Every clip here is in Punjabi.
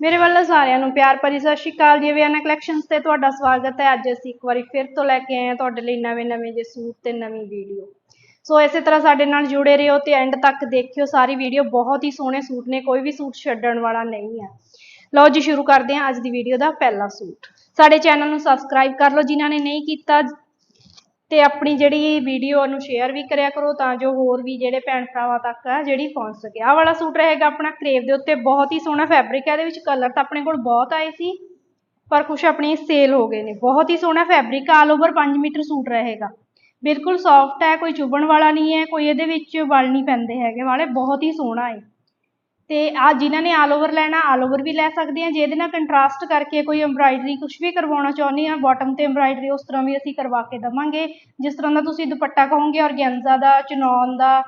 ਮੇਰੇ ਵੱਲੋਂ ਸਾਰਿਆਂ ਨੂੰ ਪਿਆਰ ਭਰੀ ਸਤਿ ਸ਼੍ਰੀ ਅਕਾਲ ਜੀ। ਵਿਆਨਾ ਕਲੈਕਸ਼ਨਸ ਤੇ ਤੁਹਾਡਾ ਸਵਾਗਤ ਹੈ। ਅੱਜ ਅਸੀਂ ਇੱਕ ਵਾਰੀ ਫਿਰ ਤੋਂ ਲੈ ਕੇ ਆਏ ਹਾਂ ਤੁਹਾਡੇ ਲਈ ਨਵੇਂ-ਨਵੇਂ ਜੇ ਸੂਟ ਤੇ ਨਵੀਂ ਵੀਡੀਓ ਸੋ ਇਸੇ ਤਰ੍ਹਾਂ ਸਾਡੇ ਨਾਲ ਜੁੜੇ ਰਹੋ ਤੇ ਐਂਡ ਤੱਕ ਦੇਖਿਓ। ਸਾਰੀ ਵੀਡੀਓ ਬਹੁਤ ਹੀ ਸੋਹਣੇ ਸੂਟ ਨੇ, ਕੋਈ ਵੀ ਸੂਟ ਛੱਡਣ ਵਾਲਾ ਨਹੀਂ ਹੈ। ਲਓ ਜੀ, ਸ਼ੁਰੂ ਕਰਦੇ ਹਾਂ ਅੱਜ ਦੀ ਵੀਡੀਓ ਦਾ ਪਹਿਲਾ ਸੂਟ। ਸਾਡੇ ਚੈਨਲ ਨੂੰ ਸਬਸਕ੍ਰਾਈਬ ਕਰ ਲਓ। ਜਿਨ੍ਹਾਂ ਨੇ ਨਹੀਂ ਕੀਤਾ ਅਤੇ ਆਪਣੀ ਜਿਹੜੀ ਵੀਡੀਓ ਨੂੰ ਸ਼ੇਅਰ ਵੀ ਕਰਿਆ ਕਰੋ ਤਾਂ ਜੋ ਹੋਰ ਵੀ ਜਿਹੜੇ ਭੈਣ ਭਰਾਵਾਂ ਤੱਕ ਆ, ਜਿਹੜੀ ਪਹੁੰਚ ਸਕੇ। ਆਹ ਵਾਲਾ ਸੂਟ ਰਹੇਗਾ ਆਪਣਾ ਕਰੇਵ ਦੇ ਉੱਤੇ, ਬਹੁਤ ਹੀ ਸੋਹਣਾ ਫੈਬਰਿਕ ਹੈ ਇਹਦੇ ਵਿੱਚ ਕਲਰ ਤਾਂ ਆਪਣੇ ਕੋਲ ਬਹੁਤ ਆਏ ਸੀ, ਪਰ ਕੁਝ ਆਪਣੇ ਸੇਲ ਹੋ ਗਏ ਨੇ। ਬਹੁਤ ਹੀ ਸੋਹਣਾ fabric all over 5 metre suit ਰਹੇਗਾ। ਬਿਲਕੁਲ ਸੌਫਟ ਹੈ ਕੋਈ ਚੁਭਣ ਵਾਲਾ ਨਹੀਂ ਹੈ, ਕੋਈ ਇਹਦੇ ਵਿੱਚ ਵਲ ਨਹੀਂ ਪੈਂਦੇ ਹੈਗੇ ਵਾਲੇ, ਬਹੁਤ ਹੀ ਸੋਹਣਾ ਹੈ। ਅਤੇ ਆਹ ਜਿਨ੍ਹਾਂ ਨੇ ਆਲ ਓਵਰ ਲੈਣਾ ਆਲ ਓਵਰ ਵੀ ਲੈ ਸਕਦੇ ਹਾਂ। ਜੇ ਇਹਦੇ ਨਾਲ ਕੰਟਰਾਸਟ ਕਰਕੇ ਕੋਈ ਐਮਬਰਾਇਡਰੀ ਕੁਛ ਵੀ ਕਰਵਾਉਣਾ ਚਾਹੁੰਦੇ ਹਾਂ ਬੋਟਮ ਤੇ ਐਮਬਰਾਇਡਰੀ ਉਸ ਤਰ੍ਹਾਂ ਵੀ ਅਸੀਂ ਕਰਵਾ ਕੇ ਦੇਵਾਂਗੇ। ਜਿਸ ਤਰ੍ਹਾਂ ਦਾ ਤੁਸੀਂ ਦੁਪੱਟਾ ਕਹੋਗੇ ਔਰਗੈਂਜ਼ਾ ਦਾ ਚਨੌਨ ਦਾ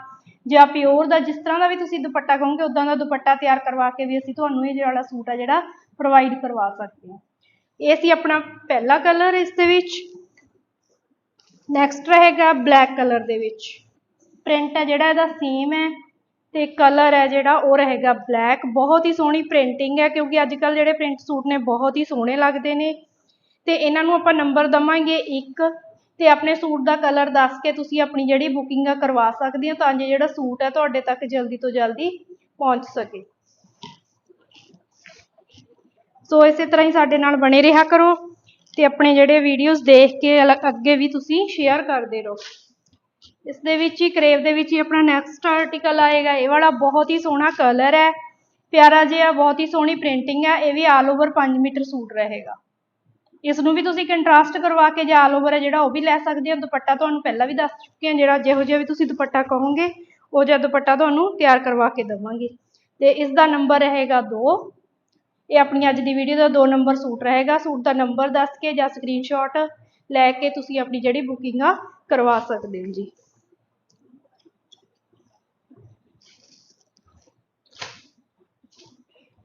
ਜਾਂ ਪਿਓਰ ਦਾ, ਜਿਸ ਤਰ੍ਹਾਂ ਦਾ ਵੀ ਤੁਸੀਂ ਦੁਪੱਟਾ ਕਹੋਗੇ ਉੱਦਾਂ ਦਾ ਦੁਪੱਟਾ ਤਿਆਰ ਕਰਵਾ ਕੇ ਵੀ ਅਸੀਂ ਤੁਹਾਨੂੰ ਇਹ ਜਿਹੜਾ ਸੂਟ ਆ ਜਿਹੜਾ ਪ੍ਰੋਵਾਈਡ ਕਰਵਾ ਸਕਦੇ ਹਾਂ। ਇਹ ਸੀ ਆਪਣਾ ਪਹਿਲਾ ਕਲਰ ਇਸ ਦੇ ਵਿੱਚ। ਨੈਕਸਟ ਰਹੇਗਾ ਬਲੈਕ ਕਲਰ ਦੇ ਵਿੱਚ। ਪ੍ਰਿੰਟ ਹੈ ਜਿਹੜਾ ਇਹਦਾ ਸੇਮ ਹੈ। ਤੇ ਕਲਰ ਹੈ ਜਿਹੜਾ, ਉਹ ਰਹੇਗਾ ਬਲੈਕ ਬਹੁਤ ਹੀ ਸੋਹਣੀ ਪ੍ਰਿੰਟਿੰਗ ਹੈ, ਕਿਉਂਕਿ ਅੱਜ ਕੱਲ ਜਿਹੜੇ ਪ੍ਰਿੰਟ ਸੂਟ ਨੇ, ਬਹੁਤ ਹੀ ਸੋਹਣੇ ਲੱਗਦੇ ਨੇ। ਤੇ ਇਹਨਾਂ ਨੂੰ ਆਪਾਂ ਨੰਬਰ ਦਵਾਂਗੇ ਇੱਕ, ਤੇ ਆਪਣੇ ਸੂਟ ਦਾ ਕਲਰ ਦੱਸ ਕੇ ਤੁਸੀਂ ਆਪਣੀ ਜਿਹੜੀ ਬੁਕਿੰਗ ਆ ਕਰਵਾ ਸਕਦੇ ਹੋ, ਤਾਂ ਜੋ ਜਿਹੜਾ ਸੂਟ ਹੈ ਤੁਹਾਡੇ ਤੱਕ ਜਲਦੀ ਤੋਂ ਜਲਦੀ ਪਹੁੰਚ ਸਕੇ। ਸੋ ਇਸੇ ਤਰ੍ਹਾਂ ਹੀ ਸਾਡੇ ਨਾਲ ਬਣੇ ਰਿਹਾ ਕਰੋ, ਤੇ ਆਪਣੇ ਜਿਹੜੇ ਵੀਡੀਓਜ਼ ਦੇਖ ਕੇ ਅਲ- ਅੱਗੇ ਵੀ ਤੁਸੀਂ ਸ਼ੇਅਰ ਕਰਦੇ ਰਹੋ। ਇਸ ਦੇ ਵਿੱਚ ਹੀ, ਕਰੇਵ ਦੇ ਵਿੱਚ ਹੀ ਆਪਣਾ ਨੈਕਸਟ ਆਰਟੀਕਲ ਆਏਗਾ। ਇਹ ਵਾਲਾ ਬਹੁਤ ਹੀ ਸੋਹਣਾ ਕਲਰ ਹੈ। ਪਿਆਰਾ ਜਿਹਾ, ਬਹੁਤ ਹੀ ਸੋਹਣੀ ਪ੍ਰਿੰਟਿੰਗ ਹੈ। ਇਹ ਵੀ ਆਲ ਓਵਰ 5 ਮੀਟਰ ਸੂਟ ਰਹੇਗਾ। ਇਸ ਨੂੰ ਵੀ ਤੁਸੀਂ ਕੰਟਰਾਸਟ ਕਰਵਾ ਕੇ ਜਾਂ ਆਲ ਓਵਰ ਹੈ ਜਿਹੜਾ ਉਹ ਵੀ ਲੈ ਸਕਦੇ ਹੋ। ਦੁਪੱਟਾ ਤੁਹਾਨੂੰ ਪਹਿਲਾਂ ਵੀ ਦੱਸ ਚੁੱਕੇ ਹਾਂ, ਜਿਹੜਾ ਜਿਹੋ ਜਿਹਾ ਵੀ ਤੁਸੀਂ ਦੁਪੱਟਾ ਕਹੋਗੇ, ਉਹ ਜਿਹਾ ਦੁਪੱਟਾ ਤੁਹਾਨੂੰ ਤਿਆਰ ਕਰਵਾ ਕੇ ਦੇਵਾਂਗੇ। ਤੇ ਇਸ ਦਾ ਨੰਬਰ ਰਹੇਗਾ 2 ਇਹ ਆਪਣੀ ਅੱਜ ਦੀ ਵੀਡੀਓ ਦਾ 2 ਨੰਬਰ ਸੂਟ ਰਹੇਗਾ। ਸੂਟ ਦਾ ਨੰਬਰ ਦੱਸ ਕੇ ਜਾਂ ਸਕਰੀਨਸ਼ਾਟ ਲੈ ਕੇ ਤੁਸੀਂ ਆਪਣੀ ਜਿਹੜੀ ਬੁਕਿੰਗ ਆ ਕਰਵਾ ਸਕਦੇ ਹੋ ਜੀ।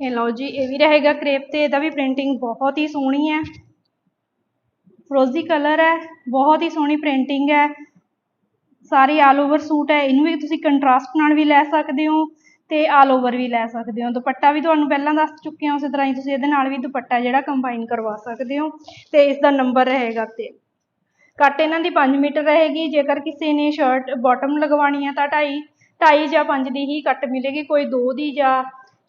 ਇਹ ਲਓ ਜੀ, ਇਹ ਵੀ ਰਹੇਗਾ ਕਰੇਪ ਤੇ, ਇਹਦਾ ਵੀ ਪ੍ਰਿੰਟਿੰਗ ਬਹੁਤ ਹੀ ਸੋਹਣੀ ਹੈ। ਫਰੋਜ਼ੀ ਕਲਰ ਹੈ, ਬਹੁਤ ਹੀ ਸੋਹਣੀ ਪ੍ਰਿੰਟਿੰਗ ਹੈ। ਸਾਰੀ ਆਲ ਓਵਰ ਸੂਟ ਹੈ, ਇਹਨੂੰ ਵੀ ਤੁਸੀਂ ਕੰਟਰਾਸਟ ਨਾਲ ਵੀ ਲੈ ਸਕਦੇ ਹੋ ਤੇ ਆਲ ਓਵਰ ਵੀ ਲੈ ਸਕਦੇ ਹੋ। ਦੁਪੱਟਾ ਵੀ ਤੁਹਾਨੂੰ ਪਹਿਲਾਂ ਦੱਸ ਚੁੱਕੇ ਹਾਂ, ਉਸੇ ਤਰ੍ਹਾਂ ਹੀ ਤੁਸੀਂ ਇਹਦੇ ਨਾਲ ਵੀ ਦੁਪੱਟਾ ਜਿਹੜਾ ਕੰਬਾਈਨ ਕਰਵਾ ਸਕਦੇ ਹੋ ਤੇ ਇਸ ਦਾ ਨੰਬਰ ਰਹੇਗਾ ਤੇ ਕੱਟ ਇਹਨਾਂ ਦੀ 5 ਮੀਟਰ ਰਹੇਗੀ, ਜੇਕਰ ਕਿਸੇ ਨੇ ਸ਼ਰਟ ਬਾਟਮ ਲਗਵਾਉਣੀ ਹੈ ਤਾਂ 2.5 2.5 ਜਾਂ 5 ਦੀ ਹੀ ਕੱਟ ਮਿਲੇਗੀ, ਕੋਈ 2 ਦੀ ਜਾਂ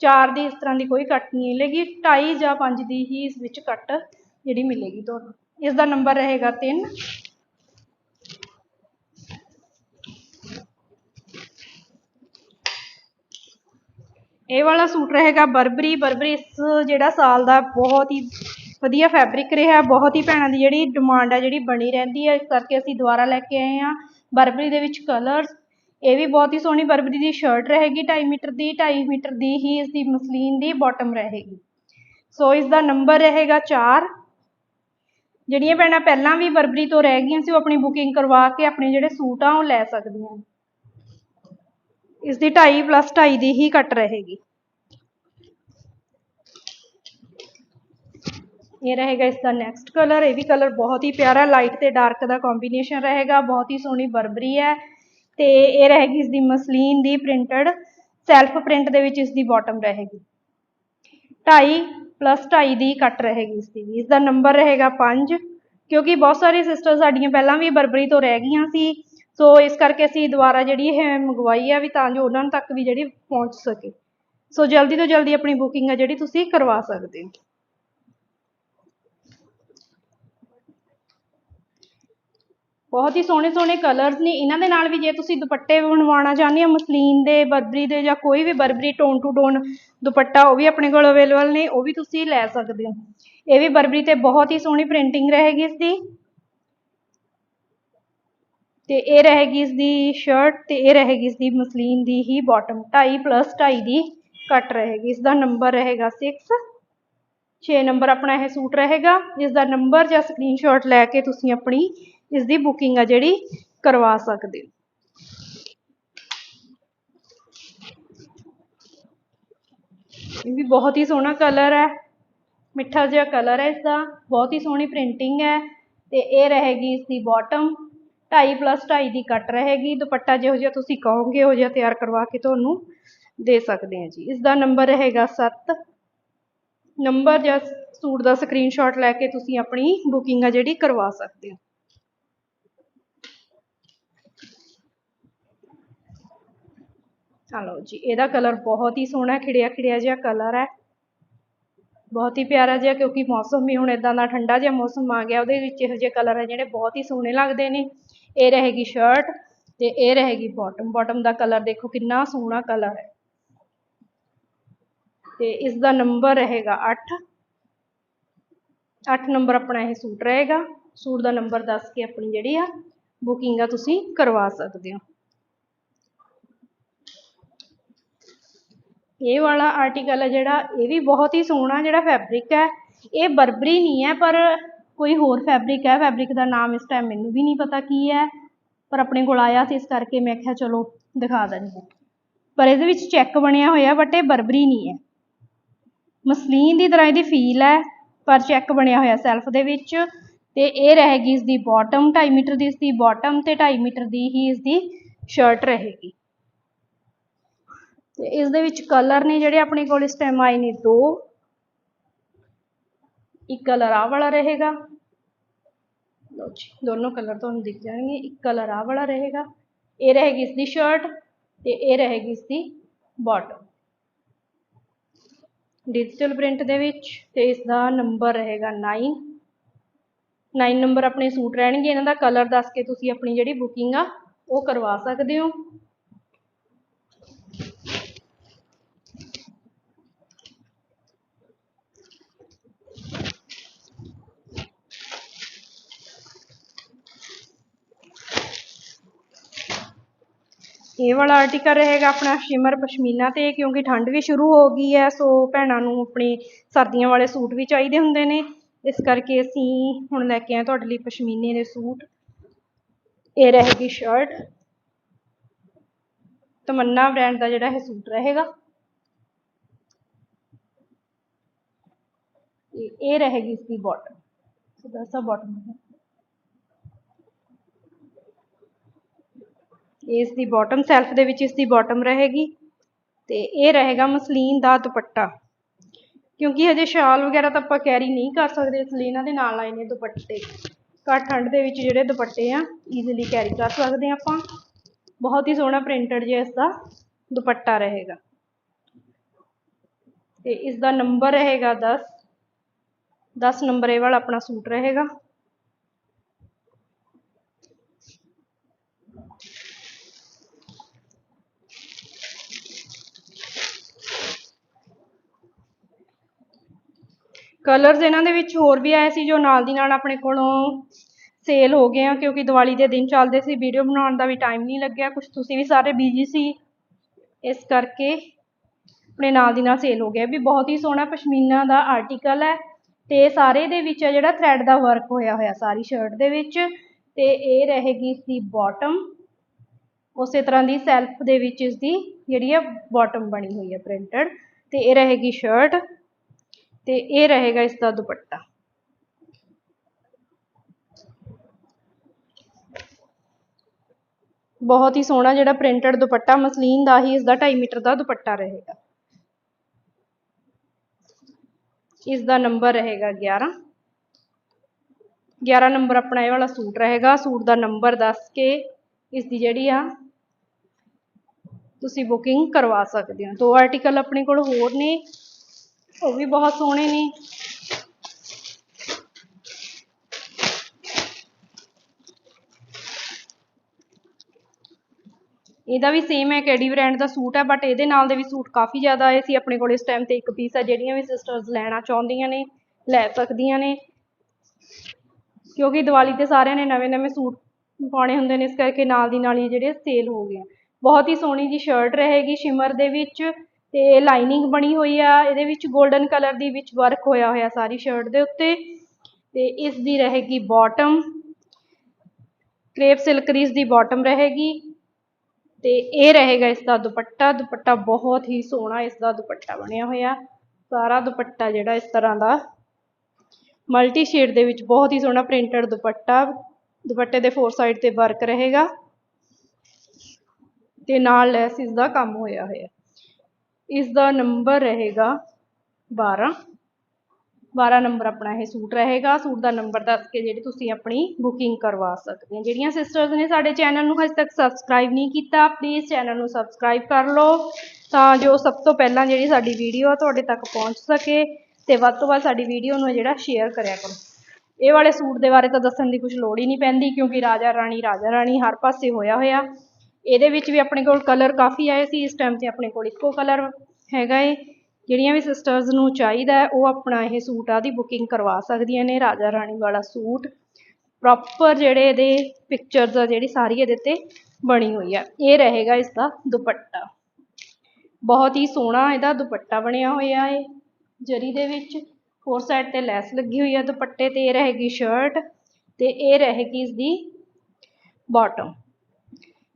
4 ਦੀ ਇਸ ਤਰ੍ਹਾਂ ਦੀ ਕੋਈ ਕੱਟ ਨਹੀਂ ਮਿਲੇਗੀ 2.5 ਜਾਂ 5 ਦੀ ਹੀ ਇਸ ਵਿੱਚ ਕੱਟ ਜਿਹੜੀ ਮਿਲੇਗੀ ਤੁਹਾਨੂੰ। ਇਸ ਦਾ ਨੰਬਰ ਰਹੇਗਾ 3 ਇਹ ਵਾਲਾ ਸੂਟ ਰਹੇਗਾ ਬਰਬਰੀ। ਬਰਬਰੀ ਇਸ ਜਿਹੜਾ ਸਾਲ ਦਾ ਬਹੁਤ ਹੀ ਵਧੀਆ ਫੈਬਰਿਕ ਰਿਹਾ। ਬਹੁਤ ਹੀ ਭੈਣਾਂ ਦੀ ਜਿਹੜੀ ਡਿਮਾਂਡ ਹੈ ਜਿਹੜੀ ਬਣੀ ਰਹਿੰਦੀ ਹੈ ਇਸ ਕਰਕੇ ਅਸੀਂ ਦੁਬਾਰਾ ਲੈ ਕੇ ਆਏ ਹਾਂ। ਬਰਬਰੀ ਦੇ ਵਿੱਚ ਕਲਰਸ ਇਹ ਵੀ ਬਹੁਤ ਹੀ ਸੋਹਣੀ ਬਰਬਰੀ ਦੀ ਸ਼ਰਟ ਰਹੇਗੀ 2.5 ਮੀਟਰ ਦੀ 2.5 ਮੀਟਰ ਦੀ ਹੀ ਇਸ ਦੀ ਮਸਲੀਨ ਦੀ ਬਾਟਮ ਰਹੇਗੀ। ਸੋ ਇਸ ਦਾ ਨੰਬਰ ਰਹੇਗਾ 4 ਜਿਹੜੀਆਂ ਭੈਣਾਂ ਪਹਿਲਾਂ ਵੀ ਬਰਬਰੀ ਤੋਂ ਰਹਿ ਗਈਆਂ ਸੀ, ਉਹ ਆਪਣੀ ਬੁਕਿੰਗ ਕਰਵਾ ਕੇ ਆਪਣੇ ਜਿਹੜੇ ਸੂਟ ਆ, ਉਹ ਲੈ ਸਕਦੀਆਂ ਇਸ ਦੀ 2.5 ਪਲੱਸ 2.5 ਦੀ ਹੀ ਕੱਟ ਰਹੇਗੀ। ਇਹ ਰਹੇਗਾ ਇਸ ਦਾ ਨੈਕਸਟ ਕਲਰ ਇਹ ਵੀ ਕਲਰ ਬਹੁਤ ਹੀ ਪਿਆਰਾ ਲਾਈਟ ਤੇ ਡਾਰਕ ਦਾ ਕੰਬੀਨੇਸ਼ਨ ਰਹੇਗਾ, ਬਹੁਤ ਹੀ ਸੋਹਣੀ ਬਰਬਰੀ ਹੈ। ਤੇ ਇਹ ਰਹੇਗੀ ਇਸ ਦੀ ਮਸਲੀਨ ਦੀ ਪ੍ਰਿੰਟਡ ਸੈਲਫ ਪ੍ਰਿੰਟ ਦੇ ਵਿੱਚ ਇਸ ਦੀ ਬਾਟਮ ਰਹੇਗੀ। 2.5 ਪਲੱਸ 2.5 ਦੀ ਕੱਟ ਰਹੇਗੀ ਇਸ ਦੀ ਇਸ ਦਾ ਨੰਬਰ ਰਹੇਗਾ 5 ਕਿਉਂਕਿ ਬਹੁਤ ਸਾਰੀ ਸਿਸਟਰ ਸਾਡੀਆਂ ਪਹਿਲਾਂ ਵੀ ਬਰਬਰੀ ਤੋਂ ਰਹਿ ਗਈਆਂ ਸੀ। ਸੋ ਇਸ ਕਰਕੇ ਅਸੀਂ ਦੁਬਾਰਾ ਜਿਹੜੀ ਇਹ ਮੰਗਵਾਈ ਆ ਵੀ ਤਾਂ ਜੋ ਉਹਨਾਂ ਤੱਕ ਵੀ ਜਿਹੜੀ ਪਹੁੰਚ ਸਕੇ। ਸੋ ਜਲਦੀ ਤੋਂ ਜਲਦੀ ਆਪਣੀ ਬੁਕਿੰਗ ਆ ਜਿਹੜੀ ਤੁਸੀਂ ਕਰਵਾ ਸਕਦੇ ਹੋ। ਬਹੁਤ ਹੀ ਸੋਹਣੇ ਸੋਹਣੇ ਕਲਰਸ ਨੇ। ਇਹਨਾਂ ਦੇ ਨਾਲ ਵੀ ਜੇ ਤੁਸੀਂ ਦੁਪੱਟੇ ਬਣਵਾਉਣਾ ਚਾਹੁੰਦੇ ਹੋ, ਮਸਲੀਨ ਦੇ, ਬਰਬਰੀ ਦੇ ਜਾਂ ਕੋਈ ਵੀ Burberry tone to tone dupatta, ਉਹ ਵੀ ਆਪਣੇ ਕੋਲ ਅਵੇਲੇਬਲ ਨੇ, ਉਹ ਵੀ ਤੁਸੀਂ ਲੈ ਸਕਦੇ ਹੋ। ਇਹ ਵੀ ਬਰਬਰੀ ਤੇ ਬਹੁਤ ਹੀ ਸੋਹਣੀ ਪ੍ਰਿੰਟਿੰਗ ਰਹੇਗੀ ਇਸ ਦੀ ਤੇ ਇਹ ਰਹੇਗੀ ਇਸ ਦੀ ਸ਼ਰਟ ਤੇ ਇਹ ਰਹੇਗੀ ਇਸ ਦੀ ਮਸਲੀਨ ਦੀ ਹੀ ਬਾਟਮ 2.5 ਪਲੱਸ 2.5 ਦੀ ਕੱਟ ਰਹੇਗੀ। ਇਸ ਦਾ ਨੰਬਰ ਰਹੇਗਾ 6 6 ਨੰਬਰ ਆਪਣਾ ਇਹ ਸੂਟ ਰਹੇਗਾ। ਜਿਸ ਦਾ ਨੰਬਰ ਜਾਂ ਸਕਰੀਨਸ਼ਾਟ ਲੈ ਕੇ ਤੁਸੀਂ ਆਪਣੀ ਇਸ ਦੀ ਬੁਕਿੰਗ ਆ ਜਿਹੜੀ ਕਰਵਾ ਸਕਦੇ ਹੋ। ਇਹ ਵੀ ਬਹੁਤ ਹੀ ਸੋਹਣਾ ਕਲਰ ਹੈ। ਮਿੱਠਾ ਜਿਹਾ ਕਲਰ ਹੈ ਇਸ ਦਾ ਬਹੁਤ ਹੀ ਸੋਹਣੀ ਪ੍ਰਿੰਟਿੰਗ ਹੈ ਤੇ ਇਹ ਰਹੇਗੀ ਇਸ ਦੀ ਬਾਟਮ 2.5 ਪਲੱਸ 2.5 ਦੀ ਕੱਟ ਰਹੇਗੀ। ਦੁਪੱਟਾ ਜਿਹੋ ਜਿਹਾ ਤੁਸੀਂ ਕਹੋਗੇ, ਉਹ ਜਿਹਾ ਤਿਆਰ ਕਰਵਾ ਕੇ ਤੁਹਾਨੂੰ ਦੇ ਸਕਦੇ ਹਾਂ ਜੀ। ਇਸ ਦਾ ਨੰਬਰ ਰਹੇਗਾ 7 ਨੰਬਰ ਜਾਂ ਸੂਟ ਦਾ ਸਕਰੀਨਸ਼ਾਟ ਲੈ ਕੇ ਤੁਸੀਂ ਆਪਣੀ ਬੁਕਿੰਗ ਆ ਜਿਹੜੀ ਕਰਵਾ ਸਕਦੇ ਹੋ। ਚਲੋ ਜੀ, ਇਹਦਾ ਕਲਰ ਬਹੁਤ ਹੀ ਸੋਹਣਾ ਖਿੜਿਆ ਖਿੜਿਆ ਜਿਹਾ ਕਲਰ ਹੈ। ਬਹੁਤ ਹੀ ਪਿਆਰਾ ਜਿਹਾ, ਕਿਉਂਕਿ ਮੌਸਮ ਵੀ ਹੁਣ ਇਦਾਂ ਦਾ ਠੰਡਾ ਜਿਹਾ ਮੌਸਮ ਆ ਗਿਆ, ਉਹਦੇ ਵਿੱਚ ਇਹੋ ਜਿਹੇ ਕਲਰ ਹੈ ਜਿਹੜੇ ਬਹੁਤ ਹੀ ਸੋਹਣੇ ਲੱਗਦੇ ਨੇ। ਇਹ ਰਹੇਗੀ ਸ਼ਰਟ ਤੇ ਇਹ ਰਹੇਗੀ ਬਾਟਮ ਬਾਟਮ ਦਾ ਕਲਰ ਦੇਖੋ ਕਿੰਨਾ ਸੋਹਣਾ ਕਲਰ ਹੈ। ਤੇ ਇਸ ਦਾ ਨੰਬਰ ਰਹੇਗਾ 8 8 ਨੰਬਰ ਆਪਣਾ ਇਹ ਸੂਟ ਰਹੇਗਾ। ਸੂਟ ਦਾ ਨੰਬਰ ਦੱਸ ਕੇ ਆਪਣੀ ਜਿਹੜੀ ਆ ਬੁਕਿੰਗ ਆ ਤੁਸੀਂ ਕਰਵਾ ਸਕਦੇ ਹੋ। ਇਹ ਵਾਲਾ ਆਰਟੀਕਲ ਹੈ ਜਿਹੜਾ, ਇਹ ਵੀ ਬਹੁਤ ਹੀ ਸੋਹਣਾ ਜਿਹੜਾ ਫੈਬਰਿਕ ਹੈ। ਇਹ ਬਰਬਰੀ ਨਹੀਂ ਹੈ, ਪਰ ਕੋਈ ਹੋਰ ਫੈਬਰਿਕ ਹੈ। ਫੈਬਰਿਕ ਦਾ ਨਾਮ ਇਸ ਟਾਈਮ ਮੈਨੂੰ ਵੀ ਨਹੀਂ ਪਤਾ ਕੀ ਹੈ। ਪਰ ਆਪਣੇ ਕੋਲ ਆਇਆ ਸੀ, ਇਸ ਕਰਕੇ ਮੈਂ ਕਿਹਾ ਚਲੋ ਦਿਖਾ ਦਿੰਦੀ ਹਾਂ। ਪਰ ਇਹਦੇ ਵਿੱਚ ਚੈੱਕ ਬਣਿਆ ਹੋਇਆ ਬਟ ਇਹ ਬਰਬਰੀ ਨਹੀਂ ਹੈ। ਮਸਲੀਨ ਦੀ ਤਰ੍ਹਾਂ ਇਹਦੀ ਫੀਲ ਹੈ, ਪਰ ਚੈੱਕ ਬਣਿਆ ਹੋਇਆ ਸੈਲਫ ਦੇ ਵਿੱਚ। ਤੇ ਇਹ ਰਹੇਗੀ ਇਸ ਦੀ ਬਾਟਮ 2.5 ਮੀਟਰ ਦੀ ਇਸ ਦੀ ਬਾਟਮ ਤੇ 2.5 ਮੀਟਰ ਦੀ ਹੀ ਇਸ ਦੀ ਸ਼ਰਟ ਰਹੇਗੀ। ਤੇ ਇਸ ਦੇ ਵਿੱਚ ਕਲਰ ਨੇ ਜਿਹੜੇ ਆਪਣੇ ਕੋਲ ਇਸ ਟਾਈਮ ਆਏ ਨੇ ਦੋ। ਇੱਕ ਕਲਰ ਆਹ ਵਾਲਾ ਰਹੇਗਾ। ਲਓ ਜੀ, ਦੋਨੋਂ ਕਲਰ ਤੁਹਾਨੂੰ ਦਿਖ ਜਾਣਗੇ। ਇੱਕ ਕਲਰ ਆਹ ਵਾਲਾ ਰਹੇਗਾ। ਇਹ ਰਹੇਗੀ ਇਸ ਦੀ ਸ਼ਰਟ ਤੇ ਇਹ ਰਹੇਗੀ ਇਸ ਦੀ ਬਾਟਮ ਡਿਜੀਟਲ ਪ੍ਰਿੰਟ ਦੇ ਵਿੱਚ ਤੇ ਇਸ ਦਾ ਨੰਬਰ ਰਹੇਗਾ 9 9 ਨੰਬਰ ਆਪਣੇ ਸੂਟ ਰਹਿਣਗੇ। ਇਹਨਾਂ ਦਾ ਕਲਰ ਦੱਸ ਕੇ ਤੁਸੀਂ ਆਪਣੀ ਜਿਹੜੀ ਬੁਕਿੰਗ ਆ, ਉਹ ਕਰਵਾ ਸਕਦੇ ਹੋ। ਇਹ ਵਾਲਾ ਆਰਟੀਕਲ ਰਹੇਗਾ ਆਪਣਾ ਸ਼ਿਮਰ ਪਸ਼ਮੀਨਾ ਤੇ, ਕਿਉਂਕਿ ਠੰਡ ਵੀ ਸ਼ੁਰੂ ਹੋ ਗਈ ਹੈ, ਸੋ ਭੈਣਾਂ ਨੂੰ ਆਪਣੀ ਸਰਦੀਆਂ ਵਾਲੇ ਸੂਟ ਵੀ ਚਾਹੀਦੇ ਹੁੰਦੇ ਨੇ। ਇਸ ਕਰਕੇ ਅਸੀਂ ਹੁਣ ਲੈ ਕੇ ਆਏ ਤੁਹਾਡੇ ਲਈ ਪਸ਼ਮੀਨੇ ਦੇ ਸੂਟ। ਇਹ ਰਹੇਗੀ ਸ਼ਰਟ ਤਮੰਨਾ ਬ੍ਰਾਂਡ ਦਾ ਜਿਹੜਾ ਇਹ ਸੂਟ ਰਹੇਗਾ। ਇਹ ਰਹੇਗੀ ਇਸ ਦੀ ਬਾਟਮ ਸਿੱਧਾ ਸਾ ਬਾਟਮ ਇਸ ਦੀ ਬਾਟਮ ਸੈਲਫ ਦੇ ਵਿੱਚ ਇਸ ਦੀ ਬਾਟਮ ਰਹੇਗੀ ਤੇ ਇਹ ਰਹੇਗਾ ਮਸਲੀਨ ਦਾ ਦੁਪੱਟਾ। ਕਿਉਂਕਿ ਹਜੇ ਸ਼ਾਲ ਵਗੈਰਾ ਤਾਂ ਆਪਾਂ ਕੈਰੀ ਨਹੀਂ ਕਰ ਸਕਦੇ, ਇਸ ਲਈ ਇਹਨਾਂ ਦੇ ਨਾਲ ਆਏ ਨੇ ਦੁਪੱਟੇ। ਘੱਟ ਠੰਡ ਦੇ ਵਿੱਚ ਜਿਹੜੇ ਦੁਪੱਟੇ ਆ ਈਜ਼ੀਲੀ ਕੈਰੀ ਕਰ ਸਕਦੇ ਆ ਆਪਾਂ। ਬਹੁਤ ਹੀ ਸੋਹਣਾ ਪ੍ਰਿੰਟਡ ਜਿਹਾ ਇਸ ਦਾ ਦੁਪੱਟਾ ਰਹੇਗਾ। ਤੇ ਇਸ ਦਾ ਨੰਬਰ ਰਹੇਗਾ 10 10 ਨੰਬਰ ਇਹ ਵਾਲਾ ਆਪਣਾ ਸੂਟ ਰਹੇਗਾ। ਕਲਰਸ ਇਹਨਾਂ ਦੇ ਵਿੱਚ ਹੋਰ ਵੀ ਆਏ ਸੀ ਜੋ ਨਾਲ ਦੀ ਨਾਲ ਆਪਣੇ ਕੋਲੋਂ ਸੇਲ ਹੋ ਗਏ ਆ, ਕਿਉਂਕਿ ਦੀਵਾਲੀ ਦੇ ਦਿਨ ਚੱਲਦੇ ਸੀ ਵੀਡੀਓ ਬਣਾਉਣ ਦਾ ਵੀ ਟਾਈਮ ਨਹੀਂ ਲੱਗਿਆ ਕੁਝ ਤੁਸੀਂ ਵੀ ਸਾਰੇ ਬਿਜ਼ੀ ਸੀ, ਇਸ ਕਰਕੇ ਆਪਣੇ ਨਾਲ ਦੀ ਨਾਲ ਸੇਲ ਹੋ ਗਿਆ। ਵੀ ਬਹੁਤ ਹੀ ਸੋਹਣਾ ਪਸ਼ਮੀਨਾ ਦਾ ਆਰਟੀਕਲ ਹੈ ਤੇ ਸਾਰੇ ਦੇ ਵਿੱਚ ਆ ਜਿਹੜਾ ਥ੍ਰੈਡ ਦਾ ਵਰਕ ਹੋਇਆ ਹੋਇਆ, ਸਾਰੀ ਸ਼ਰਟ ਦੇ ਵਿੱਚ ਤੇ ਇਹ ਰਹੇਗੀ ਇਸ ਦੀ ਬਾਟਮ ਉਸੇ ਤਰ੍ਹਾਂ ਦੀ ਸੈਲਫ ਦੇ ਵਿੱਚ ਇਸ ਦੀ ਜਿਹੜੀ ਆ ਬਾਟਮ ਬਣੀ ਹੋਈ ਹੈ ਪ੍ਰਿੰਟਡ ਤੇ ਇਹ ਰਹੇਗੀ ਸ਼ਰਟ ਤੇ ਇਹ ਰਹੇਗਾ ਇਸ ਦਾ ਦੁਪੱਟਾ। ਬਹੁਤ ਹੀ ਸੋਹਣਾ ਜਿਹੜਾ ਪ੍ਰਿੰਟਡ ਦੁਪੱਟਾ, ਮਸਲੀਨ ਦਾ ਹੀ ਇਸ ਦਾ 2.5 ਮੀਟਰ ਦਾ ਦੁਪੱਟਾ ਰਹੇਗਾ। ਇਸ ਦਾ ਨੰਬਰ ਰਹੇਗਾ 11 11 ਨੰਬਰ ਆਪਣਾ ਇਹ ਵਾਲਾ ਸੂਟ ਰਹੇਗਾ। ਸੂਟ ਦਾ ਨੰਬਰ ਦੱਸ ਕੇ ਇਸ ਦੀ ਜਿਹੜੀ ਆ, ਤੁਸੀਂ ਬੁਕਿੰਗ ਕਰਵਾ ਸਕਦੇ ਹੋ। ਦੋ ਆਰਟੀਕਲ ਆਪਣੇ ਕੋਲ ਹੋਰ ਨੇ। ਉਹ ਵੀ ਬਹੁਤ ਸੋਹਣੇ ਨੇ। ਇਹਦਾ ਵੀ ਸੇਮ ਹੈ, ਕੈਡੀ ਬ੍ਰਾਂਡ ਦਾ ਸੂਟ ਹੈ ਬਟ ਇਹਦੇ ਨਾਲ ਦੇ ਵੀ ਸੂਟ ਕਾਫੀ ਜ਼ਿਆਦਾ ਆਏ ਸੀ। ਆਪਣੇ ਕੋਲ ਇਸ ਟਾਈਮ ਤੇ ਇੱਕ ਪੀਸ ਹੈ, ਜਿਹੜੀਆਂ ਵੀ ਸਿਸਟਰਸ ਲੈਣਾ ਚਾਹੁੰਦੀਆਂ ਨੇ, ਲੈ ਸਕਦੀਆਂ ਨੇ। ਕਿਉਂਕਿ ਦੀਵਾਲੀ ਤੇ ਸਾਰਿਆਂ ਨੇ ਨਵੇਂ ਨਵੇਂ ਸੂਟ ਪਾਉਣੇ ਹੁੰਦੇ ਨੇ, ਇਸ ਕਰਕੇ ਨਾਲ ਦੀ ਨਾਲ ਹੀ ਜਿਹੜੇ ਸੇਲ ਹੋ ਗਏ। ਬਹੁਤ ਹੀ ਸੋਹਣੀ ਜੀ ਸ਼ਰਟ ਰਹੇਗੀ ਸ਼ਿਮਰ ਦੇ ਵਿੱਚ। ਤੇ ਲਾਈਨਿੰਗ ਬਣੀ ਹੋਈ ਆ, ਇਹਦੇ ਵਿੱਚ 골ਡਨ ਕਲਰ ਦੀ ਵਿੱਚ ਵਰਕ ਹੋਇਆ ਹੋਇਆ ਸਾਰੀ ਸ਼ਰਟ ਦੇ ਉੱਤੇ ਤੇ ਇਸ ਦੀ ਰਹੇਗੀ ਬਾਟਮ ਕ੍ਰੇਪ ਸਿਲਕ ਦੀ ਇਸ ਦੀ ਬਾਟਮ ਰਹੇਗੀ ਤੇ ਇਹ ਰਹੇਗਾ ਇਸ ਦਾ ਦੁਪੱਟਾ ਦੁਪੱਟਾ ਬਹੁਤ ਹੀ ਸੋਹਣਾ ਇਸ ਦਾ ਦੁਪੱਟਾ ਬਣਿਆ ਹੋਇਆ, ਸਾਰਾ ਦੁਪੱਟਾ ਜਿਹੜਾ ਇਸ ਤਰ੍ਹਾਂ ਦਾ ਮਲਟੀ ਸ਼ੇਡ ਦੇ ਵਿੱਚ ਬਹੁਤ ਹੀ ਸੋਹਣਾ ਪ੍ਰਿੰਟਡ ਦੁਪੱਟਾ, ਦੁਪੱਟੇ ਦੇ ਫੋਰ ਸਾਈਡ ਤੇ ਵਰਕ ਰਹੇਗਾ ਤੇ ਨਾਲ ਲੈਸ ਇਸ ਦਾ ਕੰਮ ਹੋਇਆ ਹੋਇਆ। ਇਸ ਦਾ ਨੰਬਰ ਰਹੇਗਾ 12 12 ਨੰਬਰ ਆਪਣਾ ਇਹ ਸੂਟ ਰਹੇਗਾ। ਸੂਟ ਦਾ ਨੰਬਰ ਦੱਸ ਕੇ ਜਿਹੜੀ ਤੁਸੀਂ ਆਪਣੀ ਬੁਕਿੰਗ ਕਰਵਾ ਸਕਦੇ ਹੋ। ਜਿਹੜੀਆਂ ਸਿਸਟਰਸ ਨੇ ਸਾਡੇ ਚੈਨਲ ਨੂੰ ਹਜੇ ਤੱਕ ਸਬਸਕ੍ਰਾਈਬ ਨਹੀਂ ਕੀਤਾ ਪਲੀਜ਼ ਚੈਨਲ ਨੂੰ ਸਬਸਕ੍ਰਾਈਬ ਕਰ ਲਓ ਤਾਂ ਜੋ ਸਭ ਤੋਂ ਪਹਿਲਾਂ ਜਿਹੜੀ ਸਾਡੀ ਵੀਡੀਓ ਆ ਤੁਹਾਡੇ ਤੱਕ ਪਹੁੰਚ ਸਕੇ ਤੇ ਵੱਧ ਤੋਂ ਵੱਧ ਸਾਡੀ ਵੀਡੀਓ ਨੂੰ ਜਿਹੜਾ ਸ਼ੇਅਰ ਕਰਿਆ ਕਰੋ। ਇਹ ਵਾਲੇ ਸੂਟ ਦੇ ਬਾਰੇ ਤਾਂ ਦੱਸਣ ਦੀ ਕੁਝ ਲੋੜ ਹੀ ਨਹੀਂ ਪੈਂਦੀ ਕਿਉਂਕਿ ਰਾਜਾ ਰਾਣੀ ਰਾਜਾ ਰਾਣੀ ਹਰ ਪਾਸੇ ਹੋਇਆ ਹੋਇਆ। ਇਹਦੇ ਵਿੱਚ ਵੀ ਆਪਣੇ ਕੋਲ ਕਲਰ ਕਾਫੀ ਆਏ ਸੀ, ਇਸ ਟਾਈਮ ਤੇ ਆਪਣੇ ਕੋਲ ਇੱਕੋ ਕਲਰ ਹੈਗਾ ਏ। ਜਿਹੜੀਆਂ ਵੀ ਸਿਸਟਰਸ ਨੂੰ ਚਾਹੀਦਾ ਉਹ ਆਪਣਾ ਇਹ ਸੂਟ ਆ ਦੀ ਬੁਕਿੰਗ ਕਰਵਾ ਸਕਦੀਆਂ ਨੇ, ਰਾਜਾ ਰਾਣੀ ਵਾਲਾ ਸੂਟ। ਪ੍ਰੋਪਰ ਜਿਹੜੇ ਇਹਦੇ ਪਿਕਚਰਸ ਆ, ਜਿਹੜੀ ਸਾਰੀ ਇਹਦੇ ਤੇ ਬਣੀ ਹੋਈ ਆ। ਇਹ ਰਹੇਗਾ ਇਸ ਦਾ ਦੁਪੱਟਾ। ਬਹੁਤ ਹੀ ਸੋਹਣਾ ਇਹਦਾ ਦੁਪੱਟਾ ਬਣਿਆ ਹੋਇਆ ਏ। ਜਰੀ ਦੇ ਵਿੱਚ ਫੋਰ ਸਾਈਡ ਤੇ ਲੈਸ ਲੱਗੀ ਹੋਈ ਆ ਦੁਪੱਟੇ ਤੇ, ਇਹ ਰਹੇਗੀ ਸ਼ਰਟ ਤੇ ਇਹ ਰਹੇਗੀ ਇਸ ਦੀ ਬਾਟਮ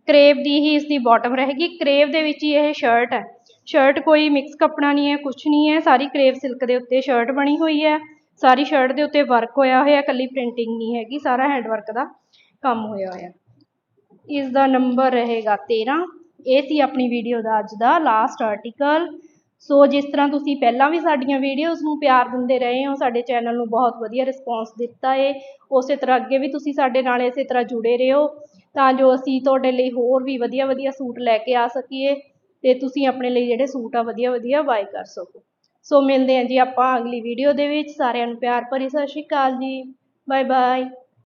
ਕਰੇਵ ਦੀ ਹੀ ਇਸ ਦੀ ਬਾਟਮ ਰਹੇਗੀ। ਕਰੇਵ ਦੇ ਵਿੱਚ ਹੀ ਇਹ ਸ਼ਰਟ ਹੈ। ਸ਼ਰਟ ਕੋਈ ਮਿਕਸ ਕੱਪੜਾ ਨਹੀਂ ਹੈ ਕੁਝ ਨਹੀਂ ਹੈ। ਸਾਰੀ ਕਰੇਵ ਸਿਲਕ ਦੇ ਉੱਤੇ ਸ਼ਰਟ ਬਣੀ ਹੋਈ ਹੈ। ਸਾਰੀ ਸ਼ਰਟ ਦੇ ਉੱਤੇ ਵਰਕ ਹੋਇਆ ਹੋਇਆ ਕੱਲੀ ਪ੍ਰਿੰਟਿੰਗ ਨਹੀਂ ਹੈਗੀ, ਸਾਰਾ ਹੈਂਡ ਵਰਕ ਦਾ ਕੰਮ ਹੋਇਆ ਹੋਇਆ। ਇਸ ਦਾ ਨੰਬਰ ਰਹੇਗਾ 13 ਇਹ ਸੀ ਆਪਣੀ ਵੀਡੀਓ ਦਾ ਅੱਜ ਦਾ ਲਾਸਟ ਆਰਟੀਕਲ ਸੋ ਜਿਸ ਤਰ੍ਹਾਂ ਤੁਸੀਂ ਪਹਿਲਾਂ ਵੀ ਸਾਡੀਆਂ ਵੀਡੀਓਜ਼ ਨੂੰ ਪਿਆਰ ਦਿੰਦੇ ਰਹੇ ਹੋ, ਸਾਡੇ ਚੈਨਲ ਨੂੰ ਬਹੁਤ ਵਧੀਆ ਰਿਸਪੌਂਸ ਦਿੱਤਾ ਏ। ਉਸੇ ਤਰ੍ਹਾਂ ਅੱਗੇ ਵੀ ਤੁਸੀਂ ਸਾਡੇ ਨਾਲ ਇਸੇ ਤਰ੍ਹਾਂ ਜੁੜੇ ਰਹੋ, ਤਾਂ ਜੋ ਅਸੀਂ ਤੁਹਾਡੇ ਲਈ ਹੋਰ ਵੀ ਵਧੀਆ ਵਧੀਆ ਸੂਟ ਲੈ ਕੇ ਆ ਸਕੀਏ ਅਤੇ ਤੁਸੀਂ ਆਪਣੇ ਲਈ ਜਿਹੜੇ ਸੂਟ ਆ ਵਧੀਆ ਵਧੀਆ ਬਾਏ ਕਰ ਸਕੋ। ਸੋ ਮਿਲਦੇ ਹਾਂ ਜੀ ਆਪਾਂ ਅਗਲੀ ਵੀਡੀਓ ਦੇ ਵਿੱਚ। ਸਾਰਿਆਂ ਨੂੰ ਪਿਆਰ ਭਰੀ ਸਤਿ ਸ਼੍ਰੀ ਅਕਾਲ ਜੀ। Bye bye